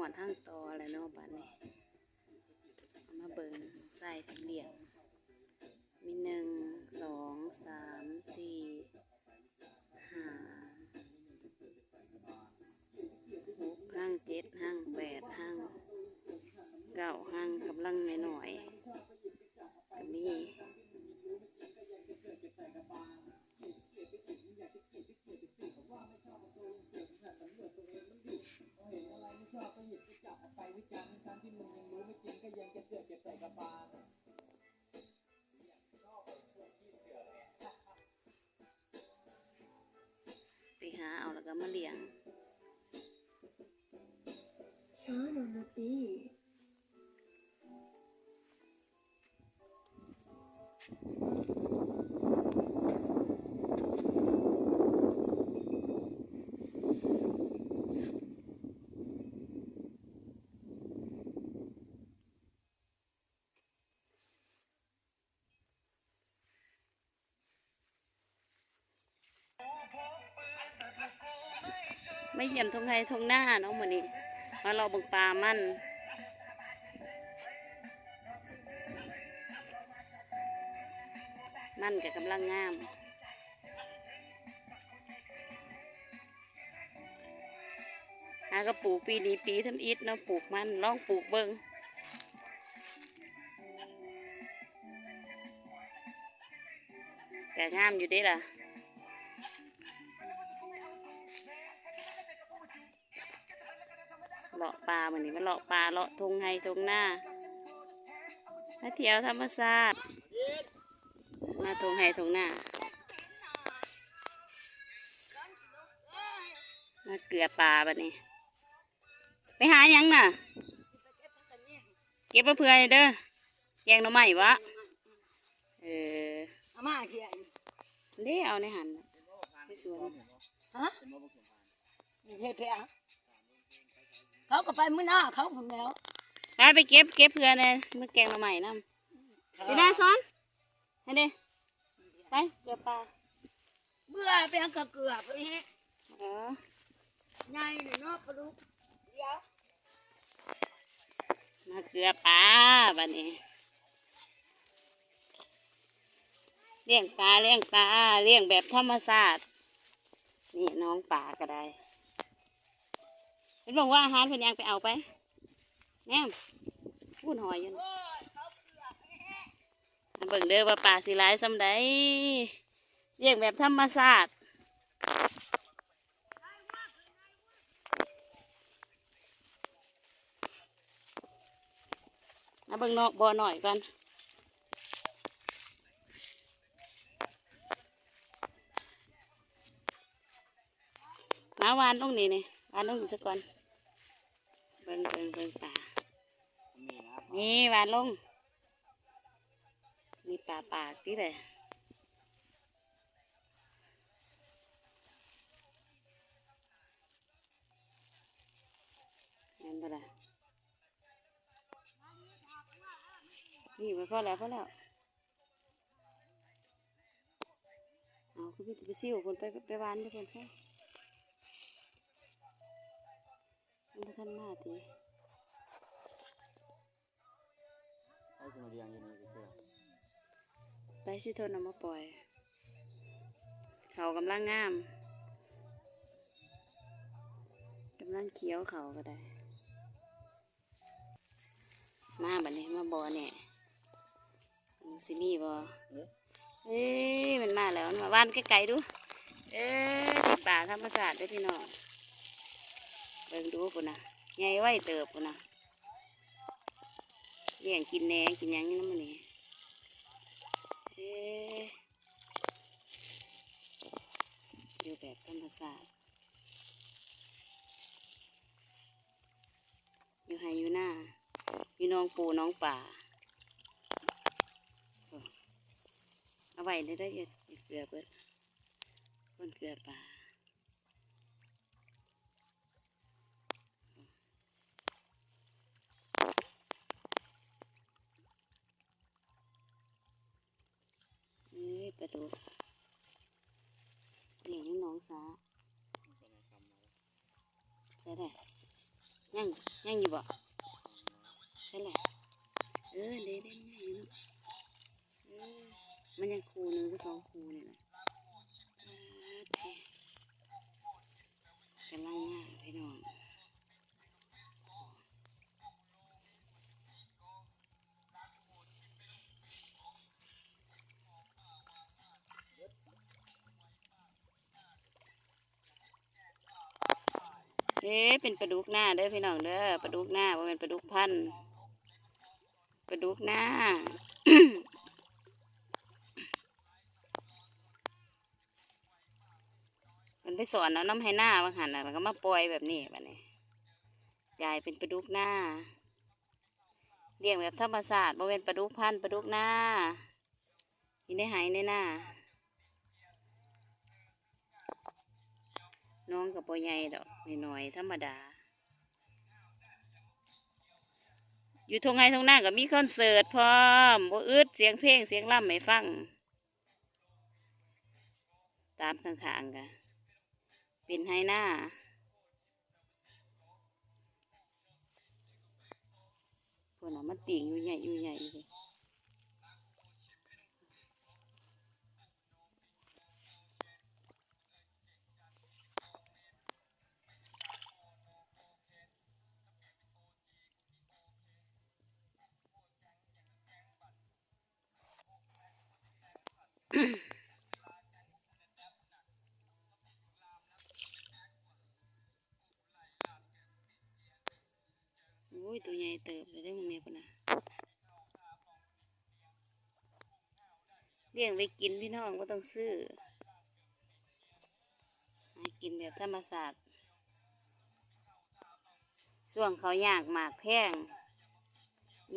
อดห้างต่ออะไรเนาะบ้านนี้มาเบิ่งใส่ถุงเหลี่ยมมีหนึ่งสองสามสี่ห้าหกห้างเจ็ดห้างแปดห้างเก้าห้างกำลังหน่อยๆ มาเลี้ยงช้าหน่ ไม่เยี่ยมทงไทยทงหน้าเน้องมันนี้มาเราบึงปลามันมันกับกำลังงามหากระปลูกปีนี้ปีทำอิฐเนาะปลูกมันลองปลูกเบิงแต่งามอยู่ด้ล่ะ เลาะปลาเหมือนนี้มาเลาะปลาเลาะทงไฮทงหน้ามาเที่ยวธรรมศาสตร์มาทงไฮทงหน้า มาเกลือปลาบัดนี้ ไปหาหยังน่ะ เก็บมาเพื่อให้เด้อแกงหน่อไม้วะเอออามาเขียนเด้เอาในหันน่ะไปสวนฮะมีเพเพอะ เขาก็ไปมื้อหน้าเขาผมแล้วไปไปเก็บเก็บเพื่อเนี่ยมือแกงหน่อไม้นำไปได้ซ้อนให้เด้ไปเกลือปลาเบื่อไปเอากระเกือบไปเฮะเออใหญ่หน่อยเนาะปลาดุกเดี๋ยวมาเกลือปลาบัดนี้เลี้ยงปลาเลี้ยงปลาเลี้ยงแบบธรรมชาตินี่น้องปลาก็ได้ เป็นบอกว่าอาหารเพิ่นยังไปเอาไปแน่พูดหอยอยู่นะเบิ่งเด้อว่าปลาสิหลายสำใดเลี้ยงแบบธรรมชาติมาเบิ่งนอกบ่อหน่อยก่อนมาวานตรงนี้นี่ วานตรงนี้สักก่อนเบิ่งเบิ่งเบิ่งป่านี่วานลงนี่ป่าป่าที่เลยเห็นปะล่ะนี่ไปพอแล้วพอแล้วเอาคือพี่จะไปซิ่วคนไปไปวานทุกคนพ่อ มันท่านมาทีไอ้สมาเรียงอยู่นี่ก็คือไปสิโทนเอามาปล่อย เขากำลังงามกำลังเคี้ยวเขาก็ได้ มาบัดนี้มาบ่อเนี่ยมันสิมีบ่เอ้ยมันมาแล้ว มันมาว่านไกลๆดู เอ้ยที่ป่าธรรมศาสตร์เด้วยพี่น้อง เบิ่งดูปุ่นนะใหญ่ไว้เติบปุ่นนะเลี้ยงกินแหนงกินหยังนี่น้ำมันนี่เอ้ยอยู่แบบธรรมศาสตร์อยู่ไฮอยู่หน้าอยู่น้องปูน้องป่าเอาไว้ได้ได้ออย่าอย่าเกลือเบิดคนเกลือป่า เอ้ยปลาดุกเลี้ยงอยู่หน้องสาใช่ไหมยังยังอยู่บ่ใช่แหละเออเด้เด้มันยังอยู่เนาะมันยังคูนึงก็สองคูนี่แหละอ่าเท่กำลังงามพี่น้อง เด้เป็นปลาดุกหน้าเด้อพี่น้องเด้อปลาดุกหน้าว่าเป็นปลาดุกพันธ์ปลาดุกหน้ามันไปสอนเอาน้ำให้หน้าบางหันน่ะแล้วก็มาปล่อยแบบนี้แบบนี้กลายเป็นปลาดุกหน้าเลี้ยงแบบธรรมชาติบ่เป็นปลาดุกพันธ์ปลาดุกหน้าอยู่ในหายในหน้า น้องกับปอใหญ่ดอกน้อยๆธรรมดา อยู่ทงไห้ทงหน้าก็มีคอนเสิร์ตพร้อมบ่อึดเสียงเพลงเสียงล่ำไม่ฟัง ตามข้างๆกันเป็นไห้หน้าพวกน่ะมันติ่งอยู่ใหญ่อยู่ใหญ่เลย อุ้ย ตัวใหญ่เติบเลยได้มึงเนี่ยปะนะเลี้ยงไว้กินพี่น้องก็ต้องซื้อหากินแบบธรรมศาสตร์ช่วงเขายากหมากแพง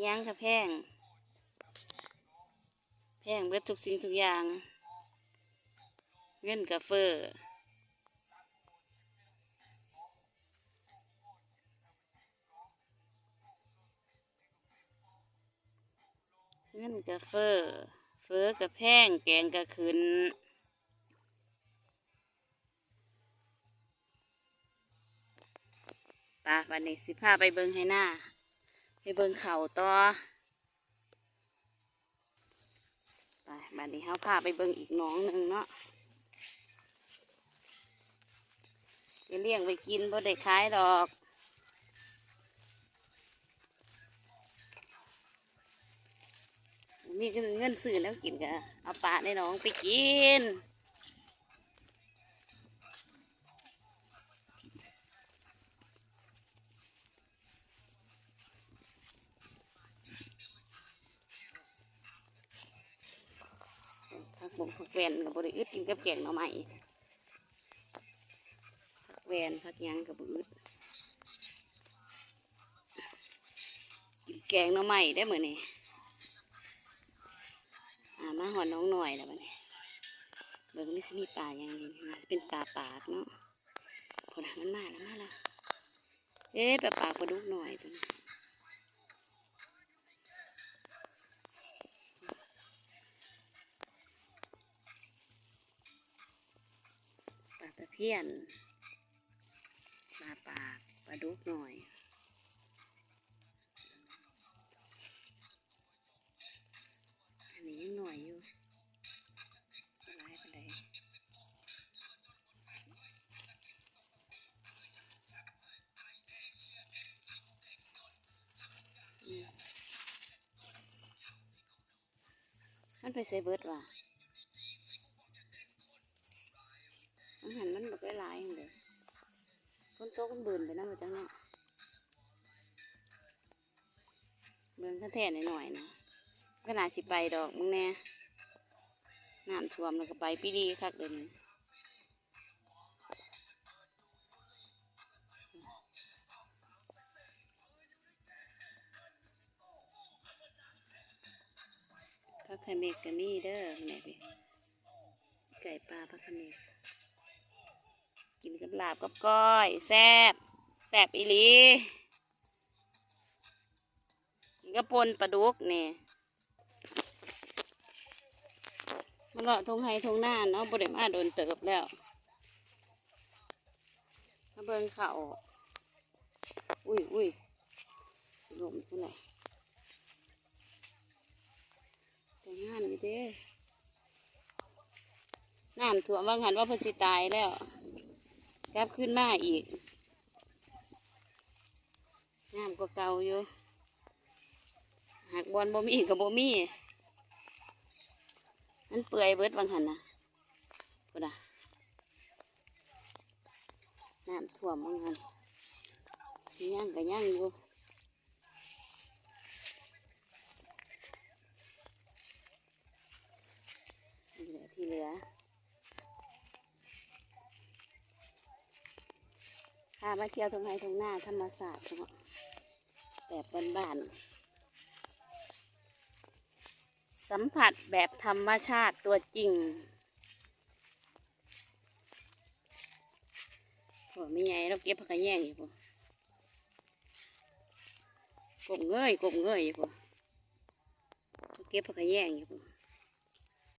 ยังก็แพงแพง งเบิดทุกสิ่งทุกอย่าง เงินกาเฟอเงินกาเฟอเฟอกระแพงแกงกระขึ้นปะวันนี้สิพาไปเบิงให้หน้า ไปเบิงเข่าต่อ ไปบัดนี้เขาพาไปเบิ่งอีกหน้องหนึ่งเนาะไปเลี้ยงไปกินบ่ได้ขายดอกนี่เงินซื้อแล้วกินก็เอาปลาในน้องไปกิน ผักบงผัก แวนกับบริอึดกินกับแกงหน่อไม้ผักแวนผักยังกับบอึดกินแกงหน่อไม้ได้เหมือนนี่อ่ามาหอนน้องหน่อยแล้วบันี้เบิ่งม่สิมีป่าอย่างนี้น่าจะเป็นป่าปากเนาะคนหางมันมาแล้วมาแล้วเอ๊ะป่าปากปลาดุกหน่อยตัวนี้ พียนปลาปากปลาดุกหน่อยอันนี้ยังหน่อยอยู่ปลาไหลปลาไหลอืมมันไปใส่เบิดว่ะ หันมันแบบหลายๆอย่างเดียวคนโตกันเบิ่นไปนั่งมาจังเนาะเบิ่งขั้นแท่หน่อยๆนะก็น่าสิไปดอกมึงแน่น้ำท่วมแล้วก็ไปปีดีคักเดี๋ยวนี้พักขมิกก็มีเด้อแม่พี่ไก่ปลาพักขมิก กินกับลาบกับก้อยแซบแซบอีหลีกินกับปนปลาดุกนี่มันเลาะทงไห้ทงหน้าเนาะบริมาโดนเติบแล้วมาเบิงเขาอุ้ยอุ้ยสลมซะหน่อยแต่งามอยู่เด้น้ำถั่วว่างหันว่าเพิ่นสิตายแล้ว กลับขึ้นมาอีกงามกว่าเก่าอยู่หากบอลบ่มีกับบ่มีมันเปื่อยเบิดบางหันนะกูนะน้ำท่วมบางหันย่างกับย่างอยู่นี่แหละที่เหลือพา มาเที่ยวตรงไหนตรงหน้าธรรมศาสตร์เนาะแบบบ้านๆสัมผัสแบบธรรมชาติตัวจริงโอ้ไม่ใหญ่เราเก็บผักกระแยงอยู่ปะกบเงยกบเงยอยู่ปะเก็บผักกระแยงอยู่ปะ